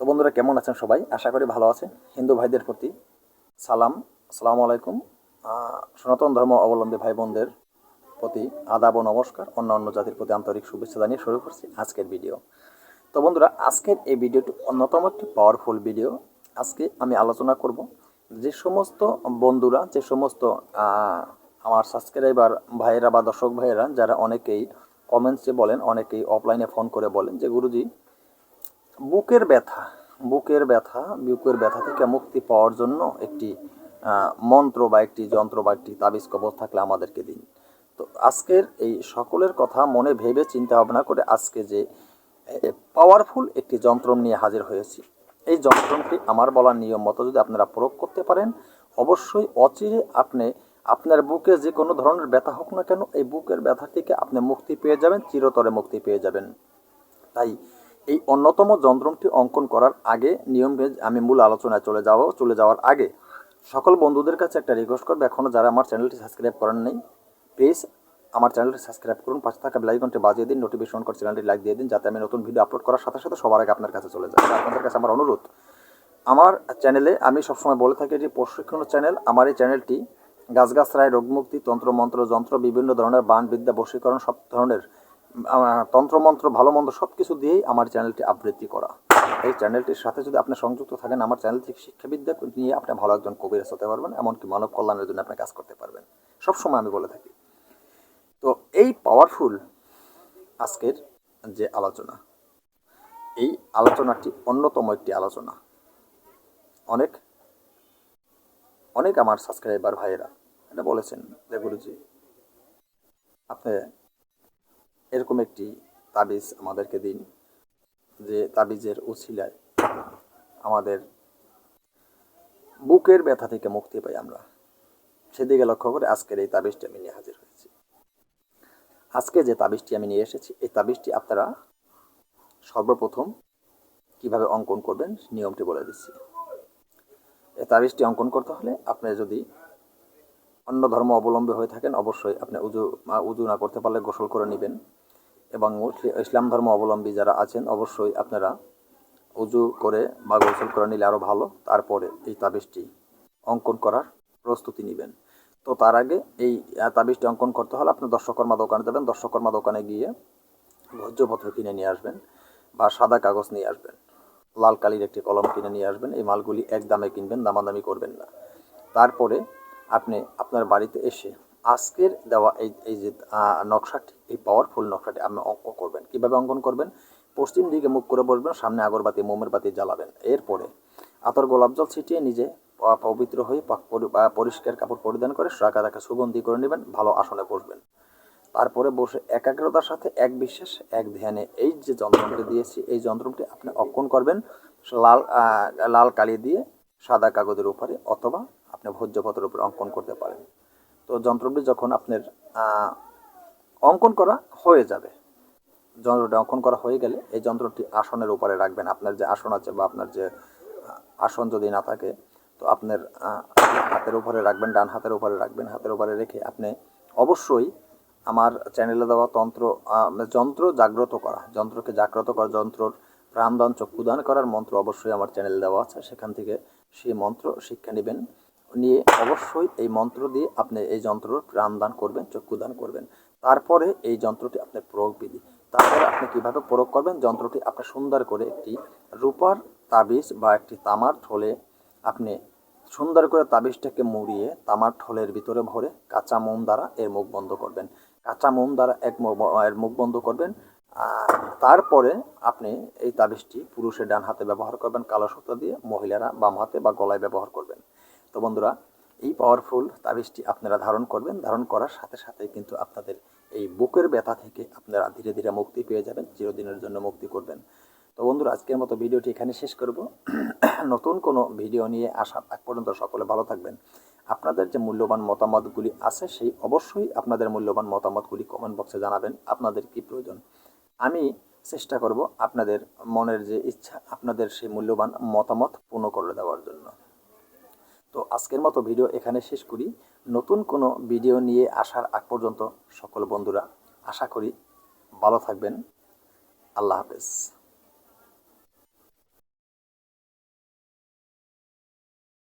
তো বন্ধুরা, কেমন আছেন সবাই? আশা করি ভালো আছে হিন্দু ভাইদের প্রতি সালাম। আসসালামু আলাইকুম। সনাতন ধর্ম অবলম্বী ভাই বোনদের প্রতি আদাব ও নমস্কার। অন্য অন্য জাতির প্রতি আন্তরিক শুভেচ্ছা জানিয়ে শুরু করছি আজকের ভিডিও। তো বন্ধুরা, আজকের এই ভিডিওটি অন্যতম একটি পাওয়ারফুল ভিডিও আজকে আমি আলোচনা করব যে সমস্ত বন্ধুরা, যে সমস্ত আমার সাবস্ক্রাইবার ভাইয়েরা বা দর্শক ভাইয়েরা, যারা অনেকেই কমেন্টসে বলেন, অনেকেই অফলাইনে ফোন করে বলেন যে, গুরুজি বুকের ব্যথা বুকের ব্যথা বুকের ব্যথা থেকে মুক্তি পাওয়ার জন্য একটি মন্ত্র বা একটি যন্ত্র বা একটি তাবিজ কবজ থাকলে আমাদেরকে দিন। তো আজকের এই সকলের কথা মনে ভেবে চিন্তা ভাবনা করে আজকে যে পাওয়ারফুল একটি যন্ত্র নিয়ে হাজির হয়েছি। এই যন্ত্রটি আমার বলার নিয়ম মতো যদি আপনারা প্রয়োগ করতে পারেন, অবশ্যই অচিরে আপনি, আপনার বুকে যে কোনো ধরনের ব্যথা হোক না কেন, এই বুকের ব্যথা থেকে আপনি মুক্তি পেয়ে যাবেন, চিরতরে মুক্তি পেয়ে যাবেন। তাই এই অন্যতম যন্ত্রটি অঙ্কন করার আগে নিয়ম আমি মূল আলোচনায় চলে যাব চলে যাওয়ার আগে সকল বন্ধুদের কাছে একটা রিকোয়েস্ট করবে। এখনও যারা আমার চ্যানেলটি সাবস্ক্রাইব করেন নেই প্লিজ আমার চ্যানেলটি সাবস্ক্রাইব করুন। পাশে থাকা বেলাইকনটি বাজিয়ে দিন নোটিফিকেশন করে চ্যানেলটি লাইক দিয়ে দিন, যাতে আমি নতুন ভিডিও আপলোড করার সাথে সাথে সবার আগে আপনার কাছে চলে যায়। আপনাদের কাছে আমার অনুরোধ, আমার চ্যানেলে আমি সবসময় বলে থাকি যে প্রশিক্ষণ চ্যানেল আমার এই চ্যানেলটি গাছগাছরায় রোগমুক্তি, তন্ত্রমন্ত্র, যন্ত্র, বিভিন্ন ধরনের বান বিদ্যা, বশীকরণ, সব ধরনের তন্ত্রমন্ত্র ভালো মন্দ সব কিছু দিয়েই আমার চ্যানেলটি আবৃত্তি করা। এই চ্যানেলটির সাথে যদি আপনি সংযুক্ত থাকেন, আমার চ্যানেল থেকে শিক্ষাবিদ্যা নিয়ে আপনি ভালো একজন কবিরাজ হতে পারবেন, এমনকি মানব কল্যাণের জন্য আপনি কাজ করতে পারবেন। সবসময় আমি বলে থাকি। তো এই পাওয়ারফুল আজকের যে আলোচনা, এই আলোচনাটি অন্যতম একটি আলোচনা। অনেক অনেক আমার সাবস্ক্রাইবার ভাইয়েরা এটা বলেছেন যে গুরুজি, আপনি এরকম একটি তাবিজ আমাদেরকে দিন, যে তাবিজের উছিলায় আমাদের বুকের ব্যথা থেকে মুক্তি পাই আমরা। সেদিকে লক্ষ্য করে আজকের এই তাবিজটি আমি নিয়ে হাজির হয়েছি। আজকে যে তাবিজটি আমি নিয়ে এসেছি, এই তাবিজটি আপনারা সর্বপ্রথম কীভাবে অঙ্কন করবেন, নিয়মটি বলে দিচ্ছি। এই তাবিজটি অঙ্কন করতে হলে আপনি যদি অন্য ধর্ম অবলম্বী হয়ে থাকেন, অবশ্যই আপনি উজু উজু না করতে পারলে গোসল করে নেবেন। এবং ইসলাম ধর্ম অবলম্বী যারা আছেন, অবশ্যই আপনারা উজু করে বা গোসল করে নিলে আরও ভালো। তারপরে এই তাবিজটি অঙ্কন করার প্রস্তুতি নেবেন। তো তার আগে এই তাবিজটি অঙ্কন করতে হলে আপনি দর্শকর্মা দোকানে যাবেন। দর্শকর্মা দোকানে গিয়ে ভোজ্যপত্র কিনে নিয়ে আসবেন বা সাদা কাগজ নিয়ে আসবেন। লাল কালির একটি কলম কিনে নিয়ে আসবেন। এই মালগুলি এক দামে কিনবেন, দামাদামি করবেন না। তারপরে আপনি আপনার বাড়িতে এসে আজকের দেওয়া এই এই যে নকশাটি, এই পাওয়ারফুল নকশাটি আপনি অঙ্ক করবেন। কীভাবে অঙ্কন করবেন? পশ্চিম দিকে মুখ করে বসবেন, সামনে আগরবাতি, মোমের বাতি জ্বালাবেন। এরপরে আতর গোলাপ জল ছিটিয়ে নিজে পবিত্র হয়ে পরিষ্কার কাপড় পরিধান করে রাখা রাখা সুগন্ধি করে নেবেন, ভালো আসনে বসবেন। তারপরে বসে একাগ্রতার সাথে এক বিশ্বাস, এক ধ্যানে এই যে যন্ত্রটি দিয়েছি, এই যন্ত্রটি আপনি অঙ্কন করবেন, লাল লাল কালি দিয়ে সাদা কাগজের উপরে অথবা আপনি ভোজ্যপত্রের উপরে অঙ্কন করতে পারেন। তো যন্ত্রটি যখন আপনার অঙ্কন করা হয়ে যাবে, যন্ত্রটি অঙ্কন করা হয়ে গেলে এই যন্ত্রটি আসনের উপরে রাখবেন। আপনার যে আসন আছে বা আপনার যে আসন যদি না থাকে, তো আপনার হাতের উপরে রাখবেন, ডান হাতের উপরে রাখবেন। হাতের উপরে রেখে আপনি অবশ্যই আমার চ্যানেলে দেওয়া তন্ত্র যন্ত্র জাগ্রত করা। যন্ত্রকে জাগ্রত করা যন্ত্রর প্রাণদান, চক্ষুদান করার মন্ত্র অবশ্যই আমার চ্যানেলে দেওয়া আছে। সেখান থেকে সেই মন্ত্র শিক্ষা নেবেন। নিয়ে অবশ্যই এই মন্ত্র দিয়ে আপনি এই যন্ত্রর প্রাণদান করবেন, চক্ষুদান করবেন। তারপরে এই যন্ত্রটি আপনার প্রয়োগ বিধি তারপরে আপনি কীভাবে প্রয়োগ করবেন? যন্ত্রটি আপনি সুন্দর করে একটি রূপার তাবিজ বা একটি তামার ঠোলে আপনি সুন্দর করে তাবিজটাকে মুড়িয়ে তামার ঠোলের ভিতরে ভরে কাঁচা মোম দ্বারা এর মুখ বন্ধ করবেন। কাঁচা মোম দ্বারা এক এর মুখ বন্ধ করবেন। তারপরে আপনি এই তাবিজটি পুরুষের ডান হাতে ব্যবহার করবেন, কালো সুতো দিয়ে মহিলারা বাম হাতে বা গলায় ব্যবহার করবেন। তো বন্ধুরা, এই পাওয়ারফুল তাবিজটি আপনারা ধারণ করবেন। ধারণ করার সাথে সাথে কিন্তু আপনাদের এই বুকের ব্যথা থেকে আপনারা ধীরে ধীরে মুক্তি পেয়ে যাবেন, চিরদিনের জন্য মুক্তি করবেন। তো বন্ধুরা, আজকের মতো ভিডিওটি এখানে শেষ করব। নতুন কোনো ভিডিও নিয়ে আসা আগ পর্যন্ত সকলে ভালো থাকবেন। আপনাদের যে মূল্যবান মতামতগুলি আছে, সেই অবশ্যই আপনাদের মূল্যবান মতামতগুলি কমেন্ট বক্সে জানাবেন। আপনাদের কি প্রয়োজন? আমি চেষ্টা করব আপনাদের মনের যে ইচ্ছা, আপনাদের সেই মূল্যবান মতামত পূর্ণ করে দেওয়ার জন্য। তো আজকের মতো ভিডিও এখানে শেষ করি। নতুন কোনো ভিডিও নিয়ে আসার আগ পর্যন্ত সকল বন্ধুরা আশা করি ভালো থাকবেন। আল্লাহ হাফেজ।